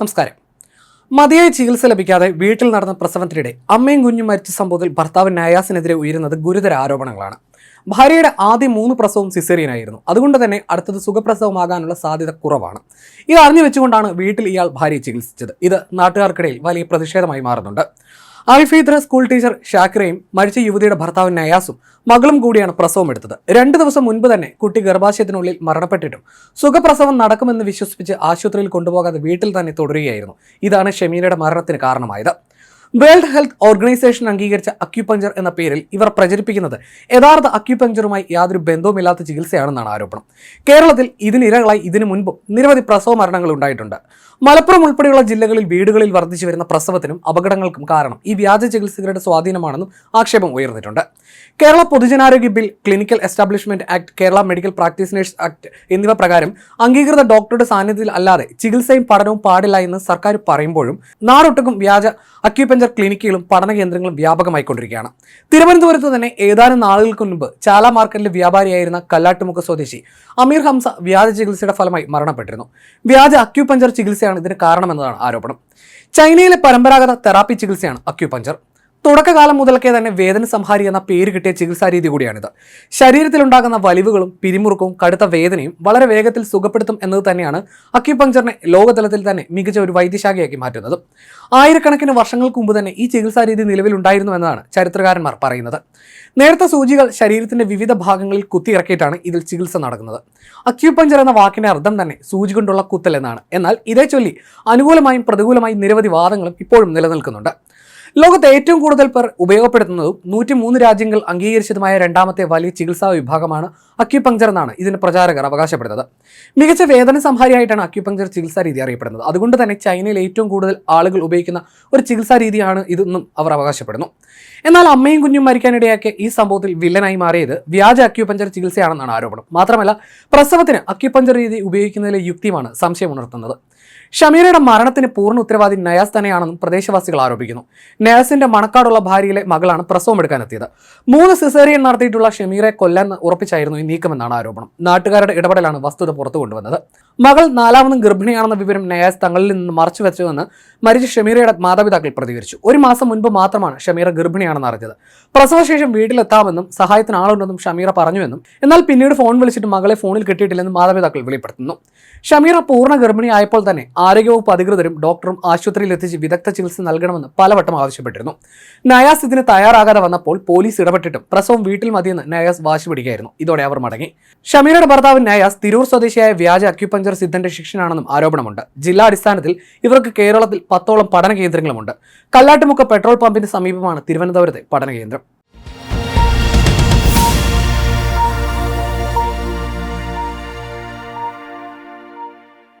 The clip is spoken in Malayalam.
നമസ്കാരം. മതിയായ ചികിത്സ ലഭിക്കാതെ വീട്ടിൽ നടന്ന പ്രസവത്തിനിടെ അമ്മയും കുഞ്ഞും മരിച്ച സംഭവത്തിൽ ഭർത്താവ് നയാസിനെതിരെ ഉയരുന്നത് ഗുരുതര ആരോപണങ്ങളാണ്. ഭാര്യയുടെ ആദ്യ മൂന്ന് പ്രസവം സിസേറിയനായിരുന്നു. അതുകൊണ്ട് തന്നെ അടുത്തത് സുഖപ്രസവമാകാനുള്ള സാധ്യത കുറവാണ്. ഇത് അറിഞ്ഞു വെച്ചുകൊണ്ടാണ് വീട്ടിൽ ഇയാൾ ഭാര്യയെ ചികിത്സിച്ചത്. ഇത് നാട്ടുകാർക്കിടയിൽ വലിയ പ്രതിഷേധമായി മാറുന്നുണ്ട്. അൽഫീദ്ര സ്കൂൾ ടീച്ചർ ഷാക്രയും മരിച്ച യുവതിയുടെ ഭർത്താവ് നയാസും മകളും കൂടിയാണ് പ്രസവം എടുത്തത്. രണ്ട് ദിവസം മുൻപ് തന്നെ കുട്ടി ഗർഭാശയത്തിനുള്ളിൽ മരണപ്പെട്ടിട്ടും സുഖപ്രസവം നടക്കുമെന്ന് വിശ്വസിപ്പിച്ച് ആശുപത്രിയിൽ കൊണ്ടുപോകാതെ വീട്ടിൽ തന്നെ തുടരുകയായിരുന്നു. ഇതാണ് ഷെമീനയുടെ മരണത്തിന് കാരണമായത്. വേൾഡ് ഹെൽത്ത് ഓർഗനൈസേഷൻ അംഗീകരിച്ച അക്യുപഞ്ചർ എന്ന പേരിൽ ഇവർ പ്രചരിപ്പിക്കുന്നത് യഥാർത്ഥ അക്യുപഞ്ചറുമായി യാതൊരു ബന്ധവുമില്ലാത്ത ചികിത്സയാണെന്നാണ് ആരോപണം. കേരളത്തിൽ ഇതിനിരകളായി ഇതിനു മുൻപും നിരവധി പ്രസവ മരണങ്ങൾ ഉണ്ടായിട്ടുണ്ട്. മലപ്പുറം ഉൾപ്പെടെയുള്ള ജില്ലകളിൽ വീടുകളിൽ വർദ്ധിച്ചു വരുന്ന പ്രസവത്തിനും അപകടങ്ങൾക്കും കാരണം ഈ വ്യാജ ചികിത്സകരുടെ സ്വാധീനമാണെന്നും ആക്ഷേപം ഉയർന്നിട്ടുണ്ട്. കേരള പൊതുജനാരോഗ്യ bill clinical establishment act Kerala medical practitioners act എന്നിവ പ്രകാരം അംഗീകൃത ഡോക്ടറുടെ സാന്നിധ്യത്തിൽ അല്ലാതെ ചികിത്സയും പഠനവും പാടില്ല എന്ന് സർക്കാർ പറയുമ്പോഴും നാടൊട്ടുക്കും വ്യാജ അക്യുപഞ്ചർ ക്ലിനിക്കുകളും പഠന കേന്ദ്രങ്ങളും വ്യാപകമായിക്കൊണ്ടിരിക്കുകയാണ്. തിരുവനന്തപുരത്ത് തന്നെ ഏതാനും നാളുകൾക്ക് മുൻപ് ചാല മാർക്കറ്റിലെ വ്യാപാരിയായിരുന്ന കല്ലാട്ടുമുഖ സ്വദേശി അമീർ ഹംസ വ്യാജ ചികിത്സയുടെ ഫലമായി മരണപ്പെട്ടിരുന്നു. വ്യാജ അക്യുപഞ്ചർ ചികിത്സയാണ് ഇതിന് കാരണമെന്നതാണ് ആരോപണം. ചൈനയിലെ പരമ്പരാഗത തെറാപ്പി ചികിത്സയാണ് അക്യുപഞ്ചർ. തുടക്കകാലം മുതൽക്കേ തന്നെ വേദന സംഹാരി എന്ന പേര് കിട്ടിയ ചികിത്സാ രീതി കൂടിയാണിത്. ശരീരത്തിലുണ്ടാകുന്ന വലിവുകളും പിരിമുറുക്കവും കടുത്ത വേദനയും വളരെ വേഗത്തിൽ സുഖപ്പെടുത്തും എന്നത് തന്നെയാണ് അക്യുപഞ്ചറിനെ ലോകതലത്തിൽ തന്നെ മികച്ച ഒരു വൈദ്യശാഖയാക്കി മാറ്റുന്നത്. ആയിരക്കണക്കിന് വർഷങ്ങൾക്ക് മുമ്പ് തന്നെ ഈ ചികിത്സാ രീതി നിലവിലുണ്ടായിരുന്നു എന്നതാണ് ചരിത്രകാരന്മാർ പറയുന്നത്. നേരത്തെ സൂചികൾ ശരീരത്തിന്റെ വിവിധ ഭാഗങ്ങളിൽ കുത്തിയിറക്കിയിട്ടാണ് ഇതിൽ ചികിത്സ നടക്കുന്നത്. അക്യുപഞ്ചർ എന്ന വാക്കിന്റെ അർത്ഥം തന്നെ സൂചി കൊണ്ടുള്ള കുത്തൽ എന്നാണ്. എന്നാൽ ഇതേ ചൊല്ലി അനുകൂലമായും പ്രതികൂലമായും നിരവധി വാദങ്ങളും ഇപ്പോഴും നിലനിൽക്കുന്നുണ്ട്. ലോകത്ത് ഏറ്റവും കൂടുതൽ പേർ ഉപയോഗപ്പെടുത്തുന്നതും നൂറ്റി മൂന്ന് രാജ്യങ്ങൾ അംഗീകരിച്ചതുമായ രണ്ടാമത്തെ വലിയ ചികിത്സാ വിഭാഗമാണ് അക്യുപങ്ചർ എന്നാണ് ഇതിന് പ്രചാരകർ അവകാശപ്പെടുന്നത്. മികച്ച വേദന സംഹാരിയായിട്ടാണ് അക്യുപങ്ചർ ചികിത്സാ രീതി അറിയപ്പെടുന്നത്. അതുകൊണ്ട് തന്നെ ചൈനയിൽ ഏറ്റവും കൂടുതൽ ആളുകൾ ഉപയോഗിക്കുന്ന ഒരു ചികിത്സാ രീതിയാണ് ഇതെന്നും അവർ അവകാശപ്പെടുന്നു. എന്നാൽ അമ്മയും കുഞ്ഞും മരിക്കാനിടയാക്കിയ ഈ സംഭവത്തിൽ വില്ലനായി മാറിയത് വ്യാജ അക്യുപഞ്ചർ ചികിത്സയാണെന്നാണ് ആരോപണം. മാത്രമല്ല പ്രസവത്തിന് അക്യുപഞ്ചർ രീതി ഉപയോഗിക്കുന്നതിലെ യുക്തിയുമാണ് സംശയം ഉണർത്തുന്നത്. ഷമീറയുടെ മരണത്തിന് പൂർണ ഉത്തരവാദി നയാസ് തന്നെയാണെന്നും പ്രദേശവാസികൾ ആരോപിക്കുന്നു. നയാസിന്റെ മണക്കാടുള്ള ഭാര്യയിലെ മകളാണ് പ്രസവം എടുക്കാനെത്തിയത്. മൂന്ന് സിസേറിയൻ നടത്തിയിട്ടുള്ള ഷമീറെ കൊല്ലാൻ ഉറപ്പിച്ചായിരുന്നു ഈ നീക്കമെന്നാണ് ആരോപണം. നാട്ടുകാരുടെ ഇടപെടലാണ് വസ്തുത പുറത്തു കൊണ്ടുവന്നത്. മകൾ നാലാമതും ഗർഭിണിയാണെന്ന വിവരം നയാസ് തങ്ങളിൽ നിന്ന് മറച്ചു വെച്ചുവെന്ന് മരിച്ച ഷമീറയുടെ മാതാപിതാക്കൾ പ്രതികരിച്ചു. ഒരു മാസം മുൻപ് മാത്രമാണ് ഷമീറ ഗർഭിണിയാണെന്ന് അറിഞ്ഞത്. പ്രസവശേഷം വീട്ടിലെത്താമെന്നും സഹായത്തിന് ആളുണ്ടെന്നും ഷമീറ പറഞ്ഞുവെന്നും എന്നാൽ പിന്നീട് ഫോൺ വിളിച്ചിട്ട് മകളെ ഫോണിൽ കിട്ടിയിട്ടില്ലെന്നും മാതാപിതാക്കൾ വെളിപ്പെടുത്തുന്നു. ഷമീറ പൂർണ ഗർഭിണിയായപ്പോൾ തന്നെ ആരോഗ്യവകുപ്പ് അധികൃതരും ഡോക്ടറും ആശുപത്രിയിൽ എത്തിച്ച് വിദഗ്ധ ചികിത്സ നൽകണമെന്ന് പലവട്ടം ആവശ്യപ്പെട്ടിരുന്നു. നയാസ് ഇതിന് തയ്യാറാകാതെ വന്നപ്പോൾ പോലീസ് ഇടപെട്ടിട്ടും പ്രസവം വീട്ടിൽ മതിയെന്ന് നയാസ് വാശി പിടിക്കുകയായിരുന്നു. ഇതോടെ അവർ മടങ്ങി. ഷമീറയുടെ ഭർത്താവ് നയാസ് തിരൂർ സ്വദേശിയായ വ്യാജ അക്യുപഞ്ചർ സിദ്ധന്റെ ശിക്ഷനാണെന്നും ആരോപണമുണ്ട്. ജില്ലാ ജില്ലാടിസ്ഥാനത്തിൽ ഇവർക്ക് കേരളത്തിൽ പത്തോളം പഠന കേന്ദ്രങ്ങളുമുണ്ട്. കല്ലാട്ടുമുക്ക പെട്രോൾ പമ്പിന് സമീപമാണ് തിരുവനന്തപുരത്തെ പഠന കേന്ദ്രം.